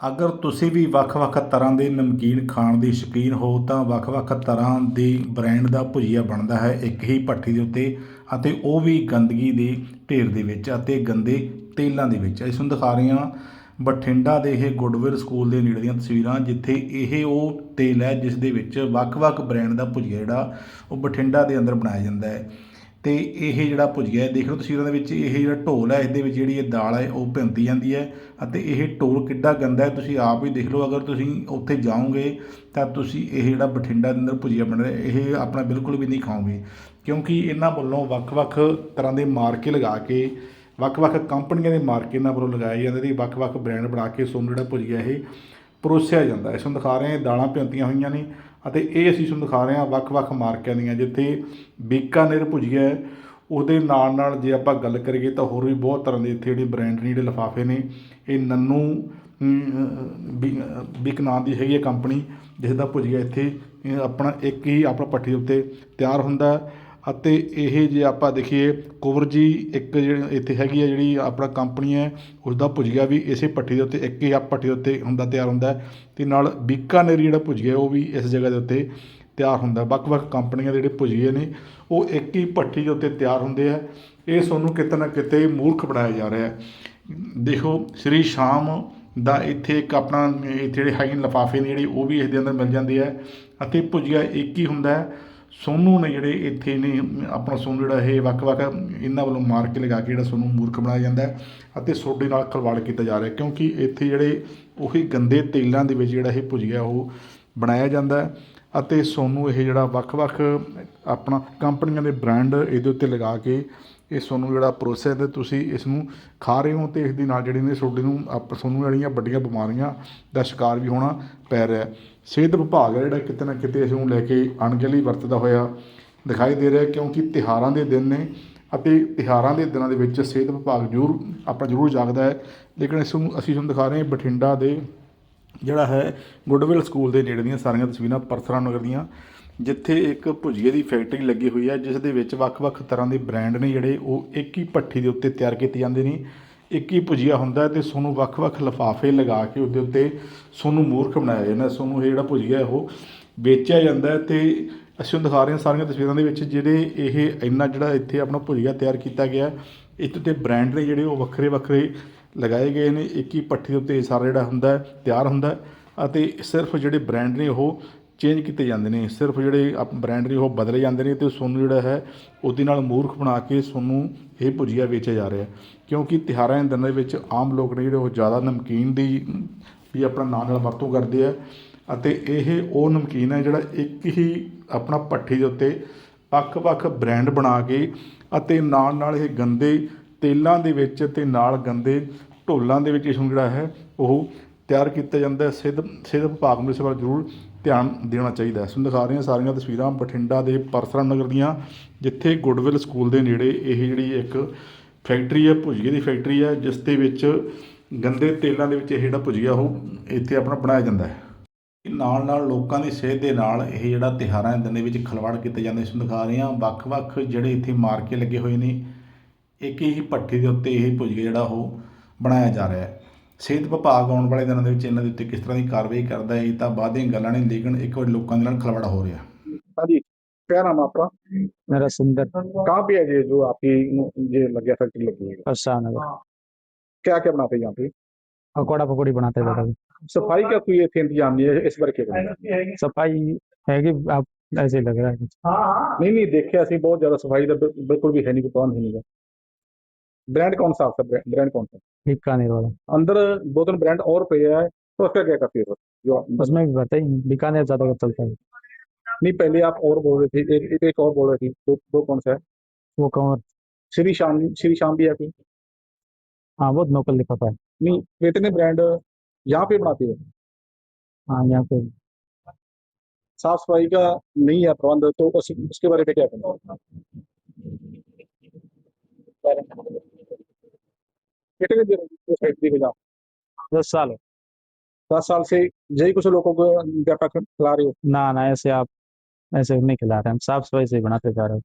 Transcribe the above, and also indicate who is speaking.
Speaker 1: ਅਗਰ ਤੁਸੀਂ ਵੀ ਵੱਖ-ਵੱਖ ਤਰ੍ਹਾਂ ਦੇ ਨਮਕੀਨ ਖਾਣ ਦੇ ਸ਼ੌਕੀਨ ਹੋ, ਤਾਂ ਵੱਖ-ਵੱਖ ਤਰ੍ਹਾਂ ਦੇ ਬ੍ਰਾਂਡ ਦਾ ਭੁਜੀਆ ਬਣਦਾ ਹੈ ਇੱਕ ਹੀ ਭੱਠੀ ਦੇ ਉੱਤੇ ਅਤੇ ਉਹ ਵੀ ਗੰਦਗੀ ਦੇ ਢੇਰ ਦੇ ਵਿੱਚ ਅਤੇ ਗੰਦੇ ਤੇਲਾਂ ਦੇ ਵਿੱਚ। ਇਸ ਨੂੰ ਦਿਖਾ ਰਹੇ ਹਾਂ ਬਠਿੰਡਾ ਦੇ ਇਹ ਗੁੱਡਵਿਲ ਸਕੂਲ ਦੇ ਨੇੜੇ ਦੀਆਂ ਤਸਵੀਰਾਂ, ਜਿੱਥੇ ਇਹ ਉਹ ਤੇਲ ਹੈ ਜਿਸ ਦੇ ਵਿੱਚ ਵੱਖ-ਵੱਖ ਬ੍ਰਾਂਡ ਦਾ ਭੁਜੀਆ ਜਿਹੜਾ ਉਹ ਬਠਿੰਡਾ ਦੇ ਅੰਦਰ ਬਣਾਇਆ ਜਾਂਦਾ ਹੈ। ਤੇ ਇਹ ਜਿਹੜਾ ਭੁਜੀਆ ਹੈ ਦੇਖ ਲਓ ਤਸਵੀਰਾਂ ਦੇ ਵਿੱਚ, ਇਹ ਜਿਹੜਾ ਢੋਲ ਹੈ ਇਸ ਦੇ ਵਿੱਚ ਜਿਹੜੀ ਇਹ ਦਾਲ ਹੈ, ਉਹ ਭਿੰਤੀ ਜਾਂਦੀ ਹੈ ਅਤੇ ਇਹ ਢੋਲ ਕਿੱਡਾ ਗੰਦਾ ਹੈ, ਤੁਸੀਂ ਆਪ ਹੀ ਦੇਖ ਲਓ, ਅਗਰ ਤੁਸੀਂ ਉੱਥੇ ਜਾਓਗੇ ਤਾਂ ਤੁਸੀਂ ਇਹ ਜਿਹੜਾ ਬਠਿੰਡਾ ਦੇ ਅੰਦਰ ਭੁਜੀਆ ਬਣ ਰਿਹਾ, ਇਹ ਆਪਣਾ ਬਿਲਕੁਲ ਵੀ ਨਹੀਂ ਖਾਓਗੇ। ਕਿਉਂਕਿ ਇਹਨਾਂ ਵੱਲੋਂ ਵੱਖ-ਵੱਖ ਤਰ੍ਹਾਂ ਦੇ ਮਾਰਕੇ ਲਗਾ ਕੇ, ਵੱਖ-ਵੱਖ ਕੰਪਨੀਆਂ ਦੇ ਮਾਰਕੇ ਇਹਨਾਂ ਵੱਲੋਂ ਲਗਾਏ ਜਾਂਦੇ ਨੇ, ਵੱਖ-ਵੱਖ ਬ੍ਰਾਂਡ ਬਣਾ ਕੇ ਸੋਮ ਜਿਹੜਾ ਭੁਜੀਆ ਇਹ। ਪਰੋਸਿਆ ਜਾਂਦਾ। ਇਸ ਨੂੰ ਦਿਖਾ ਰਹੇ ਹਾਂ, ਦਾਲਾਂ ਭਿਉਂਤੀਆਂ ਹੋਈਆਂ ਨੇ ਅਤੇ ਇਹ ਅਸੀਂ ਤੁਹਾਨੂੰ ਦਿਖਾ ਰਹੇ ਹਾਂ ਵੱਖ-ਵੱਖ ਮਾਰਕਿਆਂ ਦੀਆਂ, ਜਿੱਥੇ ਬੀਕਾਨੇਰ ਭੁਜੀਆ ਹੈ। ਉਹਦੇ ਨਾਲ ਨਾਲ ਜੇ ਆਪਾਂ ਗੱਲ ਕਰੀਏ ਤਾਂ ਹੋਰ ਵੀ ਬਹੁਤ ਤਰ੍ਹਾਂ ਦੇ ਇੱਥੇ ਜਿਹੜੇ ਬ੍ਰਾਂਡ ਨੇ, ਜਿਹੜੇ ਲਿਫਾਫੇ ਨੇ, ਇਹ ਨੰਨੂ ਬਿਕ ਨਾਂ ਦੀ ਹੈਗੀ ਹੈ ਕੰਪਨੀ, ਜਿਸ ਦਾ ਭੁਜੀਆ ਇੱਥੇ ਆਪਣਾ ਇੱਕ ਹੀ ਆਪਣਾ ਪੱਠੀ ਦੇ ਉੱਤੇ ਤਿਆਰ ਹੁੰਦਾ। ਅਤੇ ਇਹ ਜੇ ਆਪਾਂ ਦੇਖੀਏ ਕੁਵਰਜੀ ਇੱਕ ਜਿਹੜੀ ਇੱਥੇ ਹੈਗੀ ਹੈ ਜਿਹੜੀ ਆਪਣਾ ਕੰਪਨੀ ਹੈ ਉਸ ਦਾ ਭੁਜੀਆ ਵੀ ਇਸੇ ਪੱਠੀ ਦੇ ਉੱਤੇ, ਇੱਕ ਹੀ ਆ ਪੱਠੀ ਦੇ ਉੱਤੇ ਹੁੰਦਾ, ਤਿਆਰ ਹੁੰਦਾ ਹੈ। ਤੇ ਨਾਲ ਬੀਕਾਨੇਰੀ ਜਿਹੜਾ ਭੁਜੀਆ ਉਹ ਵੀ ਇਸ ਜਗ੍ਹਾ ਦੇ ਉੱਤੇ ਤਿਆਰ ਹੁੰਦਾ ਵੱਖ-ਵੱਖ ਕੰਪਨੀਆਂ ਦੇ ਜਿਹੜੇ ਭੁਜੀਏ ਨੇ, ਉਹ ਇੱਕ ਹੀ ਭੱਠੀ ਦੇ ਉੱਤੇ ਤਿਆਰ ਹੁੰਦੇ ਆ। ਇਹ ਤੁਹਾਨੂੰ ਕਿਤੇ ਨਾ ਕਿਤੇ ਮੂਰਖ ਬਣਾਇਆ ਜਾ ਰਿਹਾ ਹੈ। ਦੇਖੋ, ਸ੍ਰੀ ਸ਼ਾਮ ਦਾ ਇੱਥੇ ਇੱਕ ਆਪਣਾ, ਇੱਥੇ ਜਿਹੜੇ ਹੈਗੇ ਲਿਫਾਫੇ ਨੇ, ਜਿਹੜੇ ਉਹ ਵੀ ਇਸ ਦੇ ਅੰਦਰ ਮਿਲ ਜਾਂਦੇ ਆ। ਅਤੇ ਭੁਜੀਆ ਇੱਕ ਹੀ ਹੁੰਦਾ ਹੈ। ਸੋਨੂੰ ਨੇ ਜਿਹੜੇ ਇੱਥੇ ਨੇ, ਆਪਣਾ ਸੋਨੂੰ ਜਿਹੜਾ ਇਹ ਵੱਖ-ਵੱਖ ਇਹਨਾਂ ਵੱਲੋਂ ਮਾਰ ਕੇ ਲਗਾ ਕੇ ਜਿਹੜਾ ਸੋਨੂੰ ਮੂਰਖ ਬਣਾਇਆ ਜਾਂਦਾ ਅਤੇ ਸੋਡੇ ਨਾਲ ਖਲਵਾੜ ਕੀਤਾ ਜਾ ਰਿਹਾ ਕਿਉਂਕਿ ਇੱਥੇ ਜਿਹੜੇ ਉਹੀ ਗੰਦੇ ਤੇਲਾਂ ਦੇ ਵਿੱਚ ਜਿਹੜਾ ਇਹ ਭੁਜੀਆ ਉਹ ਬਣਾਇਆ ਜਾਂਦਾ ਅਤੇ ਸੋਨੂੰ ਇਹ ਜਿਹੜਾ ਵੱਖ-ਵੱਖ ਆਪਣਾ ਕੰਪਨੀਆਂ ਦੇ ਬ੍ਰਾਂਡ ਇਹਦੇ ਉੱਤੇ ਲਗਾ ਕੇ ਇਹ ਤੁਹਾਨੂੰ ਜਿਹੜਾ ਪ੍ਰੋਸੈਸ ਹੈ ਤੁਸੀਂ ਇਸ ਨੂੰ ਖਾ ਰਹੇ ਹੋ ਤੇ ਇਸ ਦੇ ਨਾਲ ਜਿਹੜੀ ਨੇ ਤੁਹਾਡੇ ਨੂੰ ਆਪ ਤੁਹਾਨੂੰ ਜਿਹੜੀਆਂ ਵੱਡੀਆਂ ਬਿਮਾਰੀਆਂ ਦਾ ਸ਼ਿਕਾਰ ਵੀ ਹੋਣਾ ਪੈ ਰਿਹਾ ਸਿਹਤ ਵਿਭਾਗ ਹੈ ਜਿਹੜਾ ਕਿਤੇ ਨਾ ਕਿਤੇ ਇਸ ਨੂੰ ਲੈ ਕੇ ਅਣਗਹਿਲੀ ਵਰਤਦਾ ਹੋਇਆ ਦਿਖਾਈ ਦੇ ਰਿਹਾ ਕਿਉਂਕਿ ਤਿਉਹਾਰਾਂ ਦੇ ਦਿਨ ਨੇ ਅਤੇ ਤਿਉਹਾਰਾਂ ਦੇ ਦਿਨਾਂ ਦੇ ਵਿੱਚ ਸਿਹਤ ਵਿਭਾਗ ਜ਼ਰੂਰ ਆਪਣਾ ਜ਼ਰੂਰ ਜਾਗਦਾ ਹੈ। ਲੇਕਿਨ ਇਸ ਨੂੰ ਅਸੀਂ ਤੁਹਾਨੂੰ ਦਿਖਾ ਰਹੇ ਹਾਂ ਬਠਿੰਡਾ ਦੇ ਜਿਹੜਾ ਹੈ ਗੁੱਡਵਿਲ ਸਕੂਲ ਦੇ ਨੇੜੇ ਦੀਆਂ ਸਾਰੀਆਂ ਤਸਵੀਰਾਂ ਪਰਸਰਾ ਨਗਰ ਦੀਆਂ। ਜਿੱਥੇ ਇੱਕ ਭੁਜੀਏ ਦੀ ਫੈਕਟਰੀ ਲੱਗੀ ਹੋਈ ਹੈ, ਜਿਸ ਦੇ ਵਿੱਚ ਵੱਖ-ਵੱਖ ਤਰ੍ਹਾਂ ਦੇ ਬ੍ਰਾਂਡ ਨੇ ਜਿਹੜੇ ਉਹ ਇੱਕ ਹੀ ਭੱਠੀ ਦੇ ਉੱਤੇ ਤਿਆਰ ਕੀਤੇ ਜਾਂਦੇ ਨੇ। ਇੱਕ ਹੀ ਭੁਜੀਆ ਹੁੰਦਾ ਹੈ ਤੇ ਤੁਹਾਨੂੰ ਵੱਖ-ਵੱਖ ਲਿਫਾਫੇ ਲਗਾ ਕੇ ਉਹਦੇ ਉੱਤੇ ਸੋਨੂੰ ਮੂਰਖ ਬਣਾਇਆ ਜਾਂਦਾ ਸੋਨੂੰ ਇਹ ਜਿਹੜਾ ਭੁਜੀਆ ਉਹ ਵੇਚਿਆ ਜਾਂਦਾ ਹੈ ਤੇ ਅਸੀਂ ਉਹ ਦਿਖਾ ਰਹੇ ਹਾਂ ਸਾਰੀਆਂ ਤਸਵੀਰਾਂ ਦੇ ਵਿੱਚ, ਜਿਹੜੇ ਇਹ ਇੰਨਾ ਜਿਹੜਾ ਇੱਥੇ ਆਪਣਾ ਭੁਜੀਆ ਤਿਆਰ ਕੀਤਾ ਗਿਆ ਇੱਥੇ ਤੇ ਬ੍ਰਾਂਡ ਨੇ ਜਿਹੜੇ ਉਹ ਵੱਖਰੇ ਵੱਖਰੇ ਲਗਾਏ ਗਏ ਨੇ। ਇੱਕ ਹੀ ਪੱਠੀ ਦੇ ਉੱਤੇ ਇਹ ਸਾਰਾ ਜਿਹੜਾ ਹੁੰਦਾ ਤਿਆਰ ਹੁੰਦਾ ਅਤੇ ਸਿਰਫ ਜਿਹੜੇ ਬ੍ਰਾਂਡ ਨੇ ਉਹ ਚੇਂਜ ਕੀਤੇ ਜਾਂਦੇ ਨੇ। ਸਿਰਫ ਜਿਹੜੇ ਆਪ ਬ੍ਰਾਂਡ ਨੇ, ਉਹ ਬਦਲੇ ਜਾਂਦੇ ਨੇ ਤੇ ਸੋਨੂੰ ਜਿਹੜਾ ਹੈ, ਉਹਦੇ ਨਾਲ ਮੂਰਖ ਬਣਾ ਕੇ ਸੋਨੂੰ ਇਹ ਭੁਜੀਆ ਵੇਚਿਆ ਜਾ ਰਿਹਾ ਕਿਉਂਕਿ ਤਿਉਹਾਰਾਂ ਦੇ ਦਿਨਾਂ ਦੇ ਵਿੱਚ ਆਮ ਲੋਕ ਨੇ ਜਿਹੜੇ ਉਹ ਜ਼ਿਆਦਾ ਨਮਕੀਨ ਦੀ ਵੀ ਆਪਣਾ ਨਾਂ ਨਾਲ ਵਰਤੋਂ ਕਰਦੇ ਆ ਅਤੇ ਇਹ ਉਹ ਨਮਕੀਨ ਹੈ ਜਿਹੜਾ ਇੱਕ ਹੀ ਆਪਣਾ ਭੱਠੀ ਦੇ ਉੱਤੇ ਵੱਖ-ਵੱਖ ਬ੍ਰਾਂਡ ਬਣਾ ਕੇ ਅਤੇ ਨਾਲ ਨਾਲ ਇਹ ਗੰਦੇ ਤੇਲਾਂ ਦੇ ਵਿੱਚ ਤੇ ਨਾਲ ਗੰਦੇ ਢੋਲਾਂ ਦੇ ਵਿੱਚ ਇਸ ਨੂੰ ਜਿਹੜਾ ਹੈ, ਉਹ ਤਿਆਰ ਕੀਤਾ ਜਾਂਦਾ ਹੈ। ਸਿਹਤ ਸਿਹਤ ਵਿਭਾਗ ਨੂੰ ਇਸ ਵਾਰ ਜ਼ਰੂਰ ਧਿਆਨ ਦੇਣਾ ਚਾਹੀਦਾ ਹੈ। ਤੁਹਾਨੂੰ ਦਿਖਾ ਰਹੇ ਹਾਂ ਸਾਰੀਆਂ ਤਸਵੀਰਾਂ ਬਠਿੰਡਾ ਦੇ ਪਰਸਰਾ ਨਗਰ ਦੀਆਂ, ਜਿੱਥੇ ਗੁੱਡਵਿਲ ਸਕੂਲ ਦੇ ਨੇੜੇ ਇਹ ਜਿਹੜੀ ਇੱਕ ਫੈਕਟਰੀ ਹੈ, ਭੁਜੀਏ ਦੀ ਫੈਕਟਰੀ ਹੈ, ਜਿਸ ਦੇ ਵਿੱਚ ਗੰਦੇ ਤੇਲਾਂ ਦੇ ਵਿੱਚ ਇਹ ਜਿਹੜਾ ਭੁਜੀਆ ਉਹ ਇੱਥੇ ਆਪਣਾ ਬਣਾਇਆ ਜਾਂਦਾ ਹੈ। ਨਾਲ ਨਾਲ ਲੋਕਾਂ ਦੀ ਸਿਹਤ ਦੇ ਨਾਲ ਇਹ ਜਿਹੜਾ ਤਿਉਹਾਰਾਂ ਦੇ ਦਿਨ ਦੇ ਵਿੱਚ ਖਲਵਾੜ ਕੀਤੇ ਜਾਂਦੇ ਇਸ ਨੂੰ ਦਿਖਾ ਰਹੇ ਹਾਂ ਵੱਖ-ਵੱਖ ਜਿਹੜੇ ਇੱਥੇ ਮਾਰਕੇ ਲੱਗੇ ਹੋਏ ਨੇ। ਇੱਕ ਹੀ ਭੱਠੀ ਦੇ ਉੱਤੇ ਇਹ ਭੁਜੀਆ ਜਿਹੜਾ ਉਹ ਬਣਾਇਆ ਜਾ ਰਿਹਾ ਹੈ। ਸਿਹਤ ਵਿਭਾਗ ਆਉਣ ਵਾਲੇ ਦਿਨਾਂ ਦੇ ਵਿੱਚ ਇਹਨਾਂ ਦੇ ਉੱਤੇ ਕਿਸ ਤਰ੍ਹਾਂ ਦੀ ਕਾਰਵਾਈ ਕਰਦਾ ਹੈ ਇਹ ਤਾਂ ਬਾਅਦ ਦੀਆਂ ਗੱਲਾਂ ਨੇ ਲੇਕਿਨ ਇੱਕ ਵਾਰ ਲੋਕਾਂ ਦੇ ਨਾਲ ਖਲਵਾੜਾ ਹੋ ਰਿਹਾ
Speaker 2: हाँ जी क्या नाम है आपका
Speaker 3: मेरा सुंदर
Speaker 2: कहाँ पे है ये जो आपकी ये लग गया फैक्ट्री लगी है
Speaker 3: परसान नगर
Speaker 2: क्या क्या बनाते हैं यहाँ पे
Speaker 3: पकौड़ा पकौड़ी बनाते हैं बेटा
Speaker 2: सफाई का कोई ऐसे इंतजाम नहीं है इस बार क्या करेंगे
Speaker 3: सफाई है कि आप ऐसे लग रहा है
Speaker 2: नहीं नहीं देखे ऐसी बहुत ज्यादा सफाई तो बिल- बिल्कुल भी है नहीं दुकान है नहीं ब्रांड कौन सा आपका ब्रांड कौन सा?
Speaker 3: बीकानेर वाला।
Speaker 2: अंदर दो तीन ब्रांड और पे है तो उसका क्या करती है? जो
Speaker 3: उसमें भी बताइए बीकानेर ज़्यादा चलता है
Speaker 2: नहीं पहले आप और बोल रहे थे एक, एक, और बोल रहे थे दो, दो कौन सा है?
Speaker 3: वो कंवर
Speaker 2: श्री शाम श्री शाम भी है कोई?
Speaker 3: हाँ बहुत नोकल लिखा है
Speaker 2: नहीं इतने ब्रांड यहाँ पे बनाते हैं?
Speaker 3: हाँ यहाँ पे।
Speaker 2: साफ़ सफ़ाई का नहीं है प्रबंध तो उसके बारे में क्या करना कितने दिन फैक्ट्री में जाओ?
Speaker 3: दस साल।
Speaker 2: दस साल से यही कुछ लोगों को व्यापक खिला रहे हो?
Speaker 3: ना ना ऐसे आप ऐसे नहीं खिला रहे हम साफ़ सफ़ाई से ही बनाते जा रहे हैं।